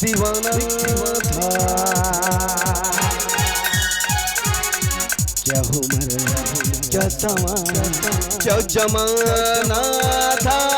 दीवाना था क्या उम्र क्या समान क्या जमाना था?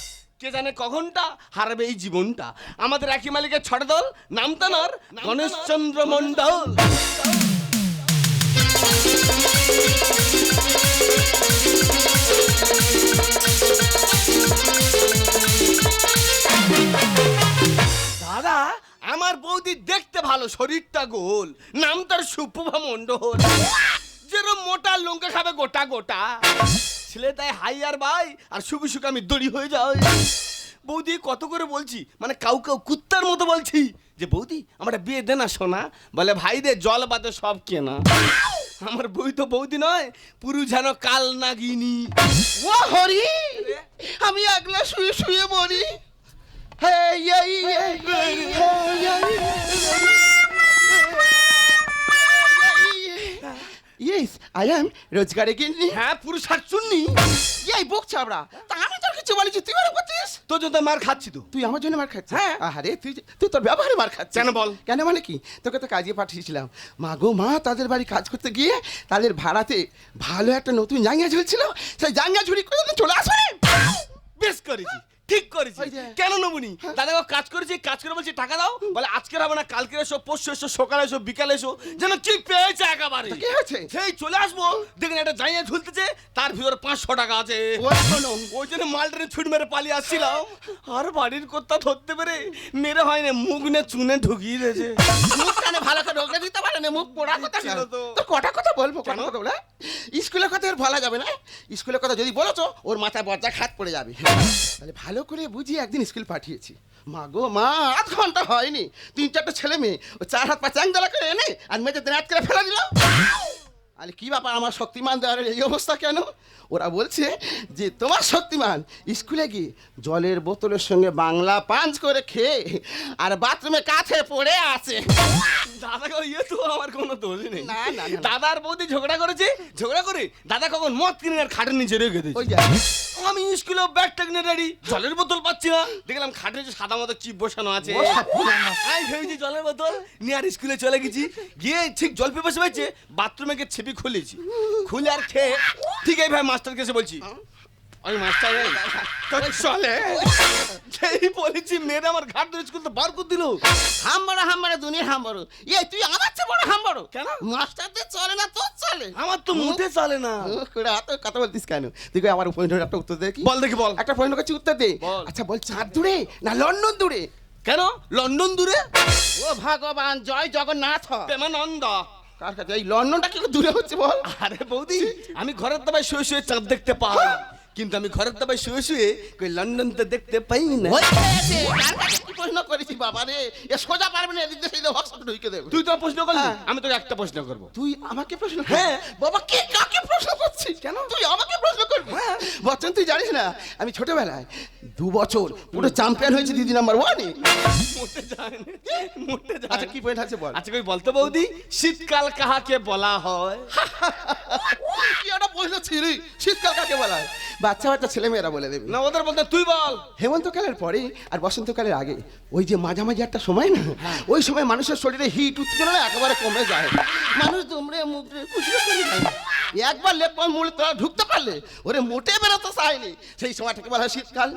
কে জানে কখনটা হারাবে এই জীবনটা। আমাদের একই মালিকের ছড়ে দল নাম তানার গণেশচন্দ্র মন্ডল দাদা, আমার বৌদি দেখতে ভালো, শরীরটা গোল। নাম তার সুপ্রভা মন্ডল মোটা লঙ্কা খাবে গোটা গোটা। ছেলে তাই হাই আর ভাই আর শুকু শুকু আমি দড়ি হয়ে যাই। বৌদি কত করে বলছি? মানে কাউ কাউ কুত্তার মতো বলছি। যে বৌদি আমার বিয়ে দে না সোনা। বলে ভাই দে জল বাদে সব কেনা। আমার বই তো বৌদি নয় পুরু যেন কাল নাগিনি। ও হরি আমি একলা শুয়ে শুয়ে মরি। হে এই, ইয়েস আই এম রোজগারে গিন্নি হ্যাঁ পুরু শাকচুন্নি এই বুক চাবড়া তা আমি তোর কিছু বলেছি তুই মার করছিস? তোর জন্য মার খাচ্ছি তো। তুই আমার জন্য মার খাচ্ছিস? হ্যাঁ। আরে তুই তুই তোর ব্যবহারে মার খাচ্ছিস। কেন বল? কেন মানে কি? তোকে তো কাজে পাঠিয়েছিলাম। মা গো মা তাদের বাড়ি কাজ করতে গিয়ে তাদের ভাড়াতে ভালো একটা নতুন জাঙ্গিয়া ঝুলছিল। সেই জাঙ্গিয়া ঝুড়ি করে চলে আসবে। বেশ করেছি। ঠিক করেছি। কেন নেবনি দাদা ও কাজ করেছি কাজ করে বলছি টাকা দাও বলে আজকের হবে না কালকে এসো পরশু এসো সকালে এসো বিকালে এসো যেন কি পেয়েছে একেবারে। কি হয়েছে? সেই চলে আসব। দেখেন একটা জাইয়া ঝুলতেছে তার ভিতরে পাঁচশো টাকা আছে। ওই জন্য মালটারে ছুট মেরে পালিয়ে আসছিলাম। আর বাড়ির কর্তা ধরতে পেরে মেরে হয় না মুখ নে চুনে ঢুকিয়ে দিয়েছে। মুখ কানে ভালো করে ঢোকলে দিতে পারে না মুখ পোড়া কথা ছিল তো। তো কটা কথা বলব কেন? কথা বলে? স্কুলের কথা আর বলা যাবে না। স্কুলের কথা যদি বলো তো ওর মাথায় বজ্জা খাত পড়ে যাবে। তাহলে ভালো করে বুঝিয়ে একদিন স্কুল পাঠিয়েছি। মা গো, মা, আধ ঘণ্টা হয়নি। তিন চারটা ছেলে মেয়ে, ও চার হাত পা চ্যাংদলা করে এনে আর মেয়েদের রাত করে ফেলে দিল। আরে কি ব্যাপার? আমার শক্তিমান দেওয়ার এই অবস্থা কেন? ওরা বলছে যে তোমার শক্তিমান স্কুলে গিয়ে জলের বোতলের সঙ্গে বাংলা পাঞ্চ করে খেয়ে আর বাথরুমে কাছে পড়ে আছে। দাদা ইয়ে তো আমার কোনো দোষ নেই। না, না। দাদার বৌদি ঝগড়া করেছে ঝগড়া করে দাদা কখন মদ কিনে আর খাটের নিচে রেখে দিয়েছে? আমি স্কুলে ব্যাগ ট্যাগ নিয়ে রেডি জলের বোতল পাচ্ছি না। দেখলাম খাটের যে সাদা মতো চিপ বসানো আছে। আমি ভেবেছি জলের বোতল নিয়ে আর স্কুলে চলে গেছি। গিয়ে ঠিক জল পেপাসে পেয়েছে বাথরুমে গিয়ে ছিপি খুলেছি। খুলে আর খেয়ে ঠিক এই ভাই মাস্টার কাছে বলছি ওই মাস্টার চলে। সেই বলেছি মেয়েরা আমার ঘাট ধরে স্কুল তো বার করে দিল। হাম বড় হাম বড় দুনিয়ার হাম বড় ইয়ে তুই আমার চেয়ে বড় হাম বড় কেন? মাস্টারদের চলে না তোর চলে। আমার তো মুঠে চলে না। করে এত কথা বলতিস কেন? তুই কই আমার একটা উত্তর দে কি? বল দেখি বল। একটা পয়েন্ট কাছে উত্তর দে। আচ্ছা বল চাঁদ দূরে না লন্ডন দূরে? কেন? লন্ডন দূরে? ও ভগবান জয় জগন্নাথ। প্রেমানন্দ। কার কাছে? এই লন্ডনটা কি দূরে হচ্ছে বল? আরে বৌদি আমি ঘরের দাবায় শুয়ে শুয়ে চাঁদ দেখতে পাই। কিন্তু আমি ঘরের দাবায় শুয়ে শুয়ে কই লন্ডন তো দেখতে পাই না। প্রশ্ন করেছি বাবা রে? এ সোজা পারবে না এদিকে সেই হোয়াটসঅ্যাপে ঢুকে দেবে। তুই তো প্রশ্ন করলি হ্যাঁ। আমি তোকে একটা প্রশ্ন করব। তুই আমাকে প্রশ্ন হ্যাঁ। বাবা কে কাকে প্রশ্ন করছিস কেন? তুই আমাকে প্রশ্ন করবি? হ্যাঁ। বচ্চন তুই জানিস না আমি ছোটবেলায় দু বছর পুরো চ্যাম্পিয়ন হয়েছে দিদি নাম্বার ওয়ানে আচ্ছা কি পয়েন্ট আছে বল? আচ্ছা কই বলতো বৌদি? শীতকাল কাহাকে বলা হয়? কি একটা প্রশ্ন ছিল? শীতকাল কাকে বলা হয়? বাচ্চা বাচ্চা ছেলে মেয়েরা বলে দেবে। না ওদের বলতে তুই বল। হেমন্তকালের পরে আর বসন্তকালের আগে ওই যে মাঝামাঝি একটা সময় না ওই সময় মানুষের শরীরে হিট উত্তেজনা একেবারে কমে যায়। মানুষ দুমড়ে করে যায়। একবার লেপ মূলে তোরা ঢুকতে পারলে ওরে মোটে বেরোতে চায়নি। সেই সময়টাকে বলা হয় শীতকাল।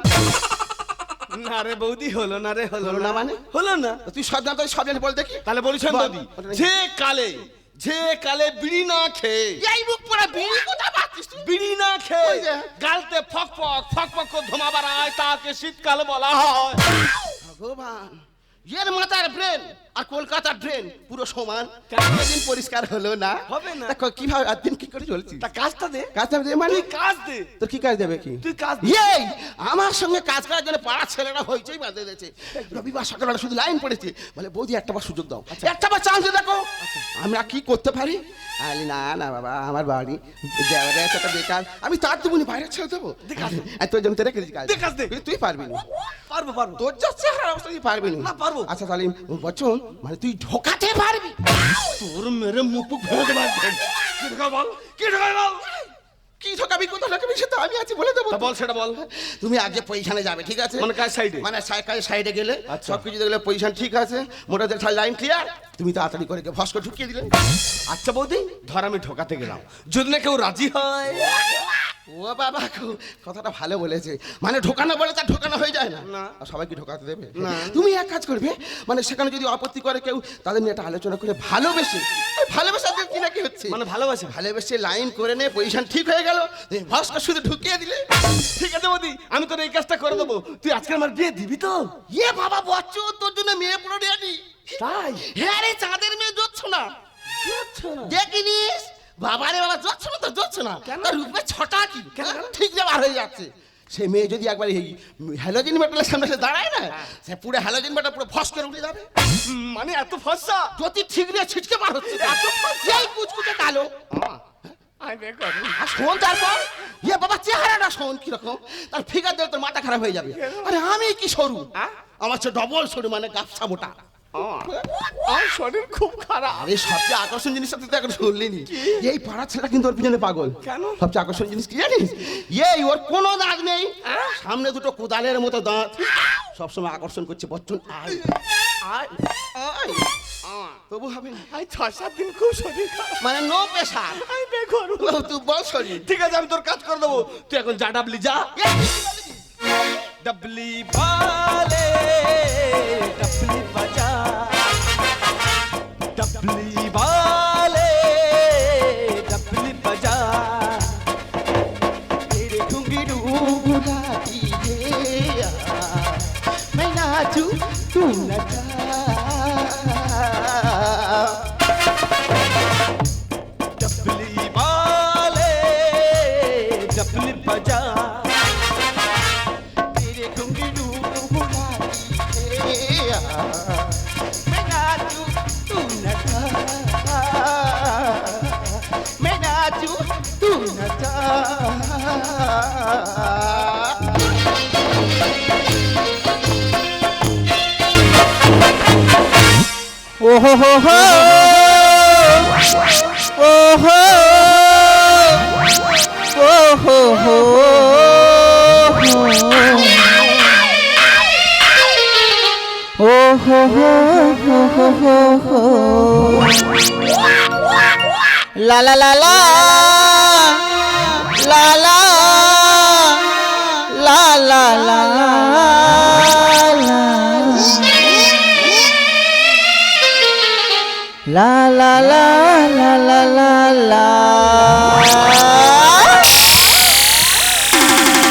না রে বৌদি হলো না রে হলো না মানে? হলো না। তুই সব জানতে সব জানি বল দেখি। তাহলে বলেছেন বল। বৌদি যে কালে যে কালে বিড়ি না খেয়ে এই মুখ পড়া বিড়ি কোথা পাচ্ছিস বিড়ি না খেয়ে গালতে ফক ফক ফক ফক করে ধোমা বাড়ায় তাকে শীতকাল বলা হয়। ভগবান এর মাথার ব্রেন। আর কলকাতার ড্রেন পুরো সমান? দিন পরিষ্কার হলো না? হবে না। দেখো কীভাবে আর দিন কি করে চলছি? তা কাজটা দে। কাজটা দেবে মানে? কাজ দে। তোর কি কাজ দেবে কি? তুই কাজ দে। এই আমার সঙ্গে কাজ করার জন্য পাড়া ছেলেরা হইচই বাঁধে দিয়েছে। রবিবার সকালবেলা শুধু লাইন পড়েছে। বলে বৌদি একটা বার সুযোগ দাও। একটা বার চান্স দেখো। আমরা কি করতে পারি? আরে না না বাবা আমার বাড়ি দেওয়ারে একটা বেকার। আমি তার দেবনি বাইরে ছেড়ে দেবো? দে দে। তোর জমিতে রেখে দিচ্ছি কাজ। দে দে। তুই পারবি না। পারব পারব। তোর যা চেহারা অবস্থা তুই পারবি না। না, পারব। আচ্ছা তাহলে বচন মানে তুই ঢোকাতে পারবি। তোর মেরে মুখ ভেঙে দেবার কি ঢোকা বল? কি ঢোকা বল? কি ঢোকাবি? কোথা ঢোকাবি? সেটা আমি আছি বলে দেবো। বল সেটা বল। তুমি আগে পজিশনে যাবে ঠিক আছে? মানে side এ? মানে সাইকেল সাইডে গেলে? আচ্ছা। সব কিছু দেখলে পজিশন ঠিক আছে। মোটা দেখে লাইন ক্লিয়ার তুমি তাড়াতাড়ি করে ভস্ক ঢুকিয়ে দিলে। আচ্ছা বৌদি ধর আমি ঢোকাতে গেলাম। যদি না কেউ রাজি হয়। ও বাবা কথাটা ভালো বলেছে। মানে ঢোকানো বলে তার ঢোকানো হয়ে যায় না। না। আর সবাইকে ঢোকাতে দেবে। না। তুমি এক কাজ করবে মানে সেখানে যদি আপত্তি করে কেউ তাদের নিয়ে একটা আলোচনা করে ভালোবেসে ভালোবেসে আজকে কি না কি হচ্ছে? মানে ভালোবাসে। ভালোবেসে লাইন করে নে পজিশন ঠিক হয়ে গেল তুমি ভস্ক শুধু ঢুকিয়ে দিলে। ঠিক আছে বৌদি আমি তোর এই কাজটা করে দেবো। তুই আজকে আমার বিয়ে দিবি তো? ইয়ে বাবা বচ্চ তোর জন্য মেয়ে পুরো রেডি। তাই? হ্যাঁ রে চাঁদের মেয়ে যাচ্ছ না। দেখিনিস? বাবারে বাবা যাচ্ছ না তো যাচ্ছ না। তার রূপে ছটা কি? ঠিক যাবার হয়ে যাচ্ছে। সে মেয়ে যদি একবার এই হ্যালোজিন মেটালের সামনে সে দাঁড়ায় না সে পুরো হ্যালোজিন মেটা পুরো ফস করে উঠে যাবে। মানে এত ফসা? যদি ঠিক নিয়ে ছিটকে পার হচ্ছে। এত এই কুচকুচে কালো। শোন তারপর। ইয়ে বাবা চেহারাটা শোন কীরকম। তার ফিগার দেখলে তোর মাথা খারাপ হয়ে যাবে। আরে আমি কি সরু? আমার হচ্ছে ডবল সরু মানে গাপসা মোটা। আর হ্যাঁ? শরীর খুব খারাপ। সবচেয়ে আকর্ষণ তো এখন শুনলি নি। এই কিন্তু ওর পিছনে পাগল। কেন? সবচেয়ে জিনিস ওর কোনো দাঁত নেই। হ্যাঁ? সামনে দুটো কোদালের মতো দাঁত। সবসময় আকর্ষণ করছে বচ্চন। আয়। আয়। আয়। তবু হবে সাত দিন খুব শরীর মানে নো পেশা তুই বল শরীর। ঠিক আছে আমি তোর কাজ করে দেবো। তুই এখন যা ডাবলি যা। ডাবলি বালে ডাবলি ওহো, হো হো। ওহো। ওহো, হো। ওহো, হো হো হো হো লা লা লা লা। La la la la la la la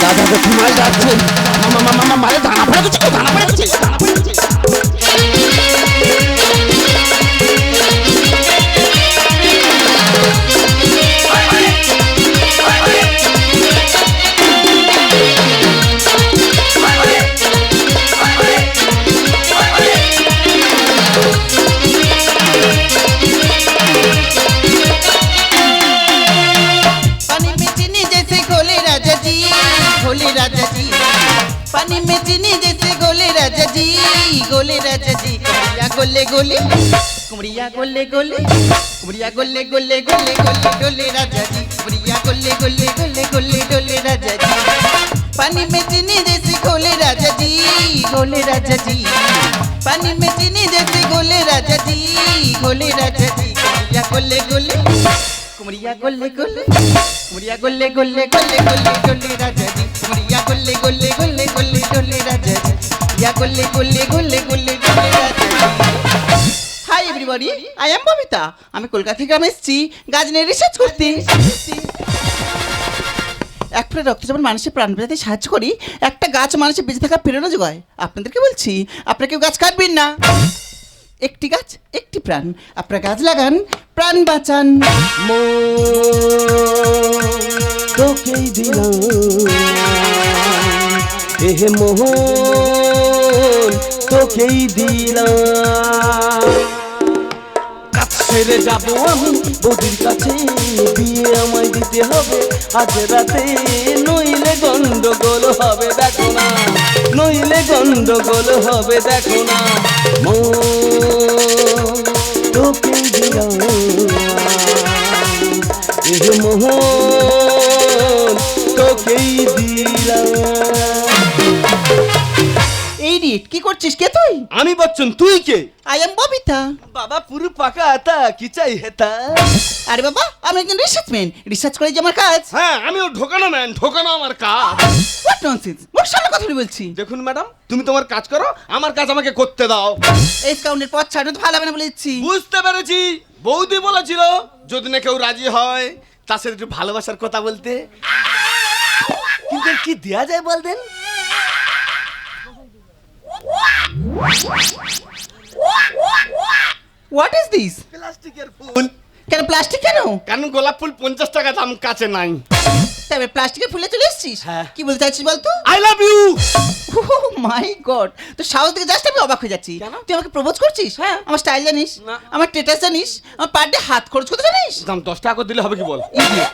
দাদা তো ঘুমাই যাচ্ছে মামা মামা মামা মারে দানা পড়ে গেছে দানা পড়ে গেছে দানা পড়ে গেছে राजा जी पानी में चीनी जैसे घोले राजा जी घोले राजा जी कुमड़िया गोले गोले कुमड़िया गोले गोले कुमड़िया गोले गोले गोले गोले गोले राजा जी कुमड़िया गोले गोले गोले गोले गोले राजा जी पानी में चीनी जैसे घोले राजा जी घोले राजा जी पानी में चीनी जैसे घोले राजा जी घोले राजा जी कुमड़िया गोले गोले कुमड़िया गोले गोले कुमड़िया गोले गोले गोले गोले गोले राजा जी कुमड़िया गोले गोले गोले गोले गोले राजा जी या गोले गोले गोले गोले गोले राजा जी hi everybody I am Babita আমি কলকাতা থেকে গ্রামে এসেছি গাছ নিয়ে রিসার্চ করতে এক ফোঁটা রক্ত যেমন মানুষের প্রাণ বাঁচাতে সাহায্য করি একটা গাছ মানুষের বেঁচে থাকা প্রেরণা যোগায় আপনাদেরকে বলছি আপনারা কেউ গাছ কাটবেন না একটি গাছ, একটি প্রাণ। আপনার গাছ লাগান, প্রাণ বাঁচান। তোকেই দিলাম। এহে মোহন তোকেই দিলাম। ছেড়ে যাব আমি বৌদির কাছে। বিয়ে আমায় দিতে হবে, আজ রাতে। নইলে গন্ডগোল হবে, দেখো না। নইলে গন্ডগোল হবে, দেখো না। মন তোকেই দিলাম। মোহন করছিস? কে তুই? আমি বচ্চন তুই কে? আই এম ববিতা বাবা পুরো পাকা আতা কি চাই হেতা? আরে বাবা আমি একজন রিসার্চম্যান রিসার্চ করে যে আমার কাজ। হ্যাঁ আমিও ঢোকানো ম্যান ঢোকানো আমার কাজ। হোয়াট ননসেন্স মোর সামনে কথা বলে বলছি। দেখুন ম্যাডাম তুমি তোমার কাজ করো আমার কাজ আমাকে করতে দাও। এই কাউন্টের পথ ছাড়লে তো ভালো হবে না বলে দিচ্ছি। বুঝতে পেরেছি। বৌদি বলেছিল যদি না কেউ রাজি হয় তার সাথে একটু ভালোবাসার কথা বলতে। কিন্তু কি দেয়া যায় বলতেন? হোয়াট ইজ দিস প্লাস্টিকের ফুল। কেন প্লাস্টিক কেন? কারণ গোলাপ ফুল পঞ্চাশ টাকা দাম কাছে নাই। প্লাস্টিকের ফুলে চলে এসেছিস? হ্যাঁ। কি বলতে চাইছিস বলতো? I love you my God তো থেকে জাস্ট আমি অবাক হয়ে যাচ্ছি। কেন? তুই আমাকে প্রপোজ করছিস? হ্যাঁ। আমার স্টাইল জানিস? না। আমার স্টেটাস জানিস? আমার পার ডে হাত খরচ করতে জানিস? দাম দশ টাকা করে দিলে হবে কি বল? Idiot.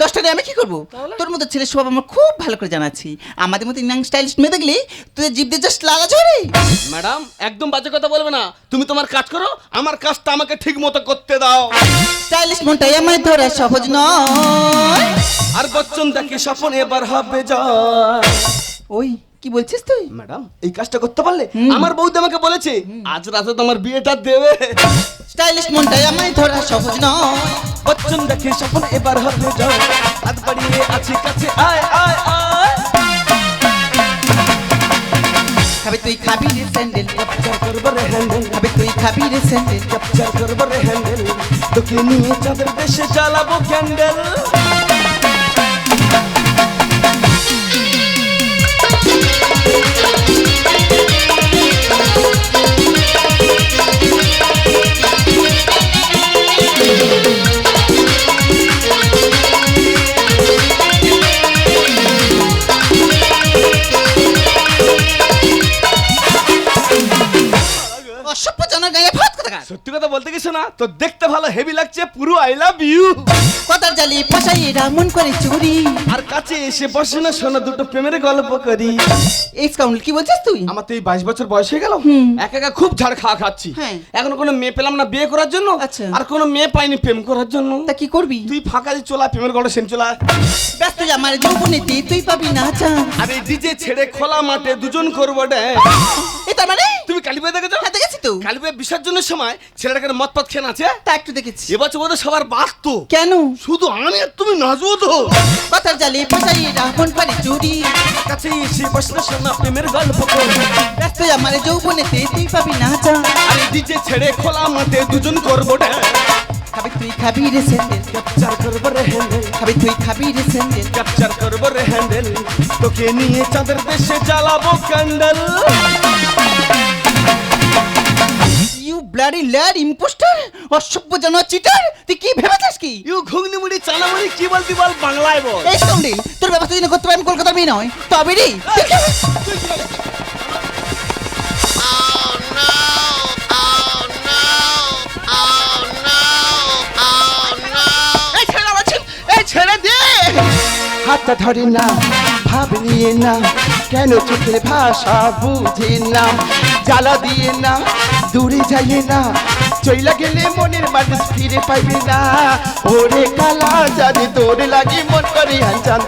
দশটা দিয়ে আমি কি করব? তোর মতো আমার খুব ভালো করে জানাচ্ছি আমাদের মতো ইনাং স্টাইলিশ মেয়ে দেখলে তুই জিভ দিয়ে জাস্ট লাগা ঝরে। ম্যাডাম একদম বাজে কথা বলবে না। তুমি তোমার কাজ করো আমার কাজটা আমাকে ঠিক মতো করতে দাও। স্টাইলিশ মনটাই আমার ধরা সহজ নয়। আর বচ্চন দেখি স্বপ্ন এবার হবে জয়। ওই কি বলছিস তুই? ম্যাডাম এই কাজটা করতে পারলে আমার বৌদি আমাকে বলেছে আজ রাতে তোমার বিয়েটা দেবে। স্টাইলিশ মনটাই আমায় ধরা সহজ নয়। বচ্চন দেখি স্বপ্ন এবার হবে জয়। হাত বাড়িয়ে আছি কাছে আয় আয় আয়। খাবে তুই খাবি রে স্যান্ডেল ক্যাপচার করব রে হ্যান্ডেল। খাবে তুই খাবি রে স্যান্ডেল। ক্যাপচার করব রে হ্যান্ডেল। তোকে নিয়ে চাঁদের দেশে চালাবো ক্যান্ডেল। অসভ্য বলতে গেছো না তো দেখতে ভালো হেভি লাগছে পুরো আই লাভ ইউ কথার জালি পাশাই এরা মন করে চুরি। আর কাছে এসে বসে না শোনা দুটো প্রেমের গল্প করি। এই কাউন্ট কি বলছিস তুই? আমার তো এই বাইশ বছর বয়স হয়ে গেল। একা একা খুব ঝাড় খাওয়া খাচ্ছি। হ্যাঁ। এখনও কোনো মেয়ে পেলাম না বিয়ে করার জন্য আচ্ছা। আর কোনো মেয়ে পাইনি প্রেম করার জন্য। তা কি করবি? তুই ফাঁকা দিয়ে চলা প্রেমের গল্প সেন চলা। ব্যস্ত আমার যৌবনেতে তুই পাবি না চা আর এই ডিজে ছেড়ে খোলা মাঠে দুজন করব ড্যান্স এ তার মানে? তুমি কালীপুরে দেখেছ? হ্যাঁ দেখেছি তো। কালীপুরে বিসর্জনের সময় ছেলেটাকে মদ পথ খেয়ে আছে তা একটু দেখেছি। এবছর বোধহয় সবার বাস্ত কেন? শুধু আমি আর তুমি নাচবো তো। কথার জালি পাশাই এরা মন করে চুরি। কাছে এসে বসে না শোনা প্রেমের গল্প করি। ব্যস্ত আমার যৌবনেতে তুই পাবি না চান্স আর ডিজে ছেড়ে খোলা মাঠে দুজন করব ড্যান্স খাবি তুই খাবি রে স্যান্ডেল। ক্যাপচার করব রে হ্যান্ডেল। খাবি তুই খাবি রে স্যান্ডেল। ক্যাপচার করব রে হ্যান্ডেল। তোকে নিয়ে চাঁদের দেশে জ্বালাবো candle. You bloody lad impostor অসভ্য জানোয়ার চিটার তুই কি ভেবেছিস কি? ইউ ঘুগনি মুড়ি চানা মুড়ি কি বলতি বল বাংলায় বল। এই সাউন্ডিল তোর ব্যবস্থা যদি করতে পারি আমি কলকাতার মেয়ে নয়। তবে রে হাতটা ধরে না। ভাব না কেন চোখের ভাষা বুঝে না জ্বালা দিয়ে না দূরে যাইয়ে না চইলা গেলে মনের মানুষ ফিরে পাইবে না ওরে কালা জানি, তোরে লাগি মন করে হানচান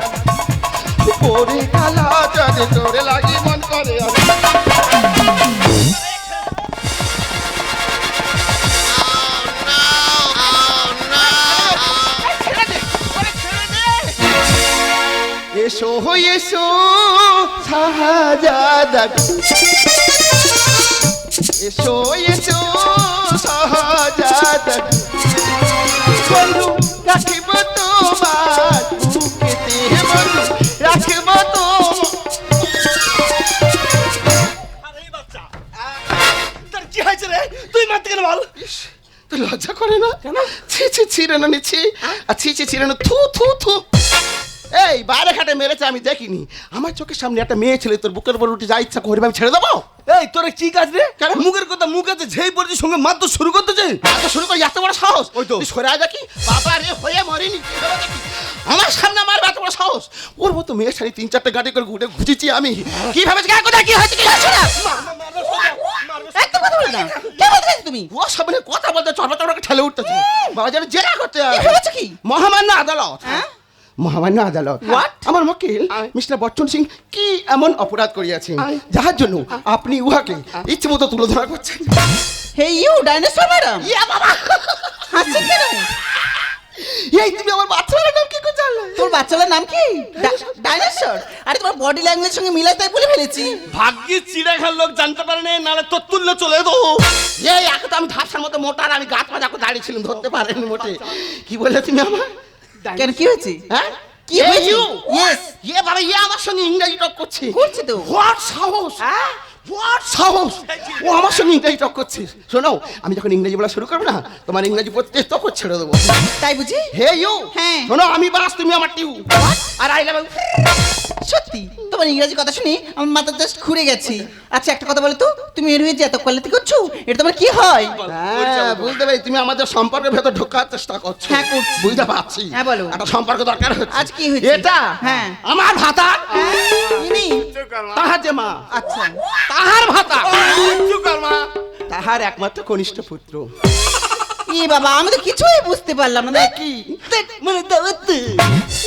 ওরে কালা জানি, তোরে লাগি মন করে হানচান এসো এসো শাহজাদা। এসো এসো শাহজাদা। বন্ধু রাখিব তোমার বুকেতে বন্ধু রাখিব তুই মারতে কেন বল? লজ্জা করে না? কেন? ছি ছি ছিড়ানো নিচ্ছি আর ছি ছি ছিড়ানো থু থু থু। এই বাইরে ঘাটে মেরেছে আমি দেখিনি আমার চোখের সামনে একটা মেয়ে ছেলে তোর বুকের উপর উঠে যা ইচ্ছা করবে আমি ছেড়ে দেবো এই তোর কি কাজ রে কেন? মুখের কথা মুখ আছে ঝেই পড়ছে সঙ্গে মারতে শুরু করতেছে এত শুরু করে এত বড় সাহস ওই তো। সরে আয় দেখি বাবা রে হয়ে মরিনি আমার সামনে আমার এত বড় সাহস ওর মতো মেয়ের শাড়ি তিন চারটে গাড়ি করে ঘুরে ঘুরেছি আমি কি ভেবেছি কে কোথায় কি হয়েছে কি হয়েছে একদম কথা বলে না কে বলতে তুমি ও সামনে কথা বলতে চড়া চড়াকে ঠেলে উঠতেছে বাবা যেন জেরা করতে মহামান্য আদালত হ্যাঁ? মহামান্য আদালত। আমার মকিল মিস্টার বচ্চন সিং কি এমন অপরাধ করিয়াছেন? যাহার জন্য আপনি উহাকে ইচ্ছে মতো তুলে ধরা করছেন। হে ইউ ডাইনোসর ম্যাডাম ইয়া বাবা! হাসছেন কেন? এই তুমি আমার বাচ্চার নাম কি করে জানলে? তোর বাচ্চাটার নাম কি? ডাইনোসর আরে তোমার বডি ল্যাঙ্গুয়েজ সঙ্গে মিলাই তাই বলে ফেলেছি। ভাগ্যিস চিড়াখার লোক জানতে পারে না নাহলে তোর তুললে চলে দেবো এই একে তো আমি ধাপসার মতো মোটা আর আমি গাছ পাজা করে দাঁড়িয়েছিলাম ধরতে পারেনি মোটে। কি বলে তুমি আমার কেন কি হয়েছে? হ্যাঁ? কি হয়েছে? ইয়েস এবারে ইয়ে আমার সঙ্গে ইংরেজি টক করছে করছে তো। হোয়াট সাহস? হোয়াট সাহস? ও আমার সঙ্গে ইংরেজি টক করছে শোনো আমি যখন ইংরেজি বলা শুরু করব না তোমার ইংরেজি পড়তে তখন ছেড়ে দেবো। তাই বুঝি? হে ইউ হ্যাঁ। শোনো আমি বাস তুমি আমার টিউ। আর আই লাভ সত্যি? তোমার ইংরেজি কথা শুনি আমার মাথা জাস্ট ঘুরে গেছে। আচ্ছা একটা কথা বলো তো তুমি এর হয়ে যে এত কোয়ালিটি করছ এটা তোমার কি হয়? হ্যাঁ বুঝতে পারি তুমি আমাদের সম্পর্কের ভেতর ঢোকার চেষ্টা করছ। হ্যাঁ, করছি। বুঝতে পারছি। হ্যাঁ, বলো। একটা সম্পর্ক দরকার হচ্ছে। আজ কি হয়েছে? এটা হ্যাঁ। আমার ভাতা। ইনি? তাহার যে মা। আচ্ছা। তাহার ভাতা। মা তাহার একমাত্র কনিষ্ঠ পুত্র। ই বাবা আমি তো কিছুই বুঝতে পারলাম না কি মানে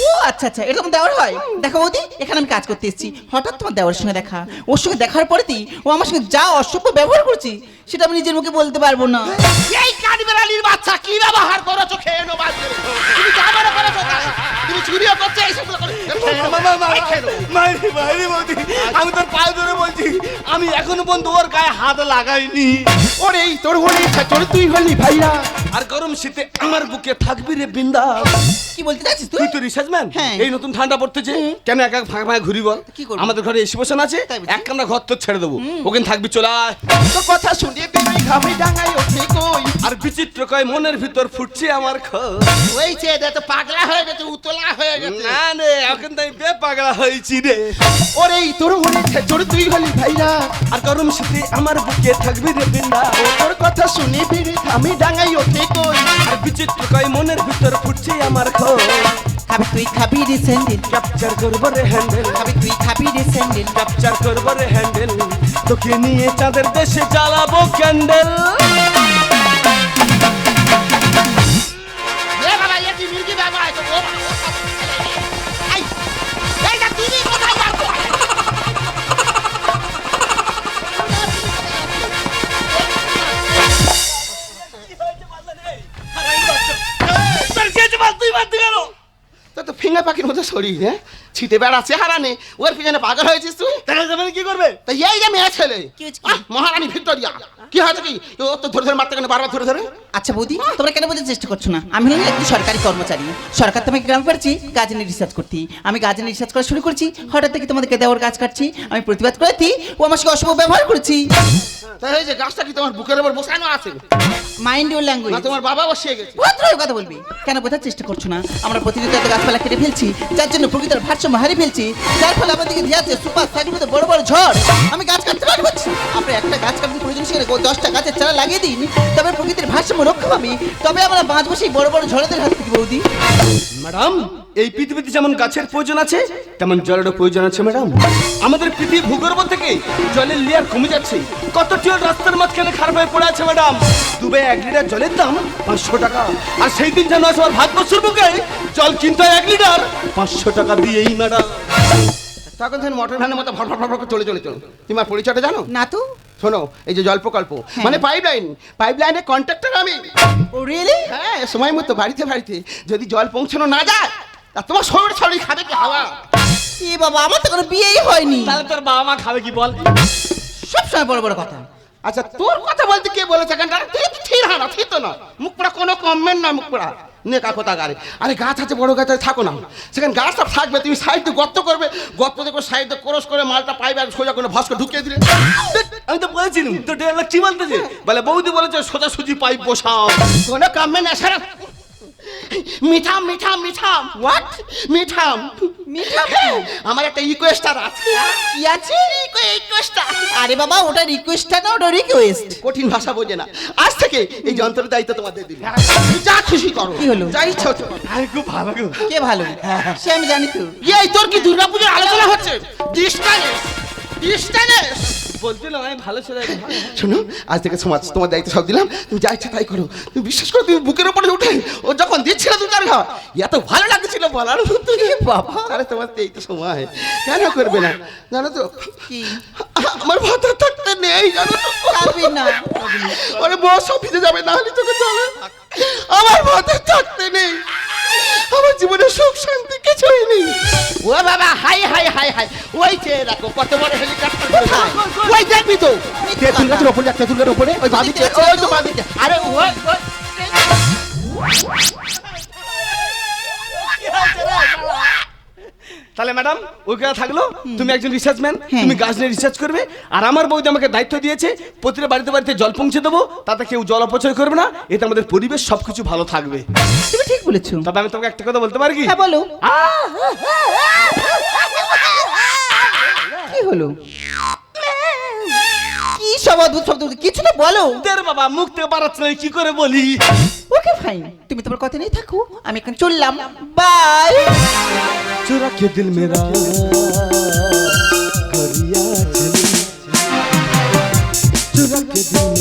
ও আচ্ছা আচ্ছা তোমার দেওয়ার হয় দেখো বৌদি এখানে আমি কাজ করতে এসেছি হঠাৎ তোমার দেওয়ার সঙ্গে দেখা ওর সঙ্গে দেখার পরেতেই ও আমার সঙ্গে যা অসভ্য ব্যবহার করছি সেটা আমি নিজের মুখে বলতে পারব না এই কাঠবেড়ালির বাচ্চা কি ব্যবহার করেছ খেয়ে নো বাদ করে। তুমি যা মনে করেছ তুমি চুরিও করছ এইসবগুলো করে এই খেয়ে নাও। মাইরি মাইরি বৌদি আমি তোর পায়ে ধরে বলছি আমি এখনও পর্যন্ত ওর গায়ে হাত লাগাইনি। ওরে তোর হলি তুই হলি ভাইয়া আর গরম শীতে আমার বুকে থাকবি রে বিন্দা কি বলতে চাচ্ছিস তুই? তুই তো রিসার্চ ম্যান। হ্যাঁ। এই নতুন ঠান্ডা পড়তেছে কেন একা ফাঁকা ফাঁকা ঘুরি বল? কি করব? আমাদের ঘরে এসি বসান আছে তাই বুঝি? এক কামরা ঘর তোর ছেড়ে দেবো। ওখানে থাকবি চলে আয়। তোর কথা শুনে তুমি ঘামে ডাঙায় ওঠে কই? আর বিচিত্র কয় মনের ভিতর ফুটছে আমার খোঁজ ওই ছেলে তো পাগলা হয়ে গেছে উতলা হয়ে গেছে। না রে এখন তাই বে পাগলা হয়েছি রে। ওরে এই তোর হলি তোর তুই হলি ভাইয়া আর গরম শীতে আমার বুকে থাকবি রে বিন্দা তোর কথা শুনে ফিরে ঘামে ডাঙায় ওঠে কই আর বিচিত্র কয় মনের ভিতর ফুটছে আমার খোঁজ। খাবি তুই খাবি রে স্যান্ডেল। ক্যাপচার করব রে হ্যান্ডেল খাবি তুই খাবি রে স্যান্ডেল। ক্যাপচার করব রে হ্যান্ডেল তোকে নিয়ে চাঁদের দেশে জ্বালাবো ক্যান্ডেল শরীর হ্যাঁ? ছিটে বেড়াচ্ছে নেই ওর পিছনে পাগল হয়েছিস তুই? দেখা যাবে কি করবে? তা এই যে মেয়ে ছেলে? মহারানী ভিক্টোরিয়া। কি হয়েছে কি? ও তো ধরে ধরে মারতে কেন বারবার ধরে ধরে? আচ্ছা বৌদি তোমরা কেন বোঝার চেষ্টা করছ না? আমি হলাম একটি সরকারি কর্মচারী। সরকার তোমাকে গ্রামে পাচ্ছি কাজ নিয়ে রিসার্চ করতে আমি কাজ নিয়ে রিসার্চ করা শুরু করছি হঠাৎ থেকে তোমাদেরকে দেওয়ার কাজ কাটছি আমি প্রতিবাদ করেছি ও আমার সঙ্গে অশুভ ব্যবহার করেছি। তা এই যে গাছটা কি তোমার বুকের উপর বসানো আছে? মাইন্ড ইউর ল্যাঙ্গুয়েজ না তোমার বাবা বসিয়ে গেছে। ভদ্রভাবে কথা বলবি। কেন বোঝার চেষ্টা করছ না? আমরা প্রতিনিয়ত এত গাছপালা কেটে ফেলছি যার জন্য প্রকৃতির ভারসাম্য হারিয়ে ফেলছি যার ফলে আমাদেরকে দিয়েছে সুপার সাইডের মধ্যে বড় বড় ঝড়। আমি গাছ কাটতে পারি করছি আপনি একটা গাছ কাটতে প্রয়োজন সেখানে দশটা গাছের চারা লাগিয়ে দিন। তবে প্রকৃতির ভারসাম্য রক্ষা পাবি। তবে আমরা বাঁচবো সেই বড় বড় ঝড়েদের হাত থেকে বৌদি। ম্যাডাম এই পৃথিবীতে যেমন গাছের প্রয়োজন আছে তেমন জলেরও প্রয়োজন আছে ম্যাডাম। আমাদের পৃথিবী ভূগর্ভ থেকে জলের লেয়ার কমে যাচ্ছে। কত টিউল রাস্তার মাঝখানে খারাপ হয়ে পড়ে আছে ম্যাডাম। দুবে এক লিটার জলের দাম পাঁচশো টাকা। আর সেই দিন যেন আছে আমার ভাগ্যশ্বর বুকে জল কিনতে হয় এক লিটার পাঁচশো টাকা দিয়েই ম্যাডাম। তখন মোটর ভ্যানের মতো ভর ভর ভর ভর করে চলে চলে চলো। তোমার পরিচয়টা জানো? না তো শোনো এই যে জল প্রকল্প মানে পাইপ লাইন পাইপ লাইনের কন্ট্রাক্টর আমি। ও রিয়েলি হ্যাঁ সময় মতো বাড়িতে বাড়িতে যদি জল পৌঁছানো না যায় তা তোমার শরীর শরীর খাবে কি হাওয়া? এ বাবা আমার তো কোনো বিয়েই হয়নি। তাহলে তোর বাবা মা খাবে কি বল? সব সময় বড় বড় কথা। আচ্ছা তোর কথা বলতে কে বলেছে কেন তুই তো ঠিক হ্যাঁ না ঠিক তো না মুখ পড়া কোনো কমবেন না মুখ পড়া। নে কাকো গাড়ি। আরে গাছ আছে, বড় গাছ থাকো না। সেখানে গাছটা থাকবে, তুমি সাইডে গর্ত করবে, গর্ত দেখো, সাইডে ক্রস করে মালটা পাইবে আর সোজা করে ভাস্কর ঢুকিয়ে দিলে। আমি তো বলেছিলাম তো ডেলা কি বলতেছে বলে বৌদি বলেছে সোজা সুজি পাইপ বসাও। কোনো কামে না, সারা মিঠাম মিঠাম মিঠাম। হোয়াট মিঠাম। মিঠাম? আমার একটা রিকোয়েস্টার আছে। কি আছে? আরে। বাবা ওটা রিকোয়েস্টটা না ওটা রিকোয়েস্ট কঠিন ভাষা বোঝে না। আজ থেকে এই যন্ত্রের দায়িত্ব তোমাদের দিবি। যা খুশি করো। কি হলো? যা ইচ্ছা হচ্ছে। আমি খুব ভালো গো। কে ভালো? সে আমি জানি তো। এই তোর কি দুর্গাপূজার আলোচনা হচ্ছে? ডিস্টানেস ডিস্টানেস বলছিলাম আমি ভালো ছেলে শোনো আজ থেকে সমাজ তোমার দায়িত্ব সব দিলাম। তুমি যা ইচ্ছা তাই করো। তুমি বিশ্বাস করো তুমি বুকের উপরে উঠে ও যখন দিচ্ছিল দু চার ঘা এত ভালো লাগছিল বলার বাবা। আরে তোমার তো এই তো সময়। কেন করবে না? জানো তো আমার ভাতা থাকতে নেই জানো তো। না। আরে বস অফিসে যাবে না হলে তোকে চলে আমার ভাতা থাকতে নেই। আমার জীবনে সুখ শান্তি কিছুই নেই ও বাবা হাই হাই হাই হাই। ওই যে দেখো কত বড় হেলিকপ্টার? ওই দেখবি তো। তেঁতুল গাছের ওপরে তেঁতুল গাছের ওপরে? ওই বাদিকে ওই তো বাদিকে। আরে ওই ওই তাহলে ম্যাডাম ওইখানে থাকল। তুমি একজন রিসার্চম্যান হ্যাঁ। তুমি গাছ নিয়ে রিসার্চ করবে আর আমার বৌদি আমাকে দায়িত্ব দিয়েছে প্রতিটা বাড়িতে বাড়িতে জল পৌঁছে দেবো তাতে কেউ জল অপচয় করবে না এতে আমাদের পরিবেশ সবকিছু ভালো থাকবে। তুমি ঠিক বলেছ। তবে আমি তোমাকে একটা কথা বলতে পারি কি? হ্যাঁ বলো। কি হলো? কি সব অদ্ভুত শব্দ? কিছু তো বলো। বাবা মুখ থেকে বাড়াচ্ছে না কি করে বলি? ওকে ফাইন তুমি তোমার কথা নিয়ে থাকো, আমি এখন চললাম। বাই চুরা কে দিল মেরা করিয়া চলি কে দিল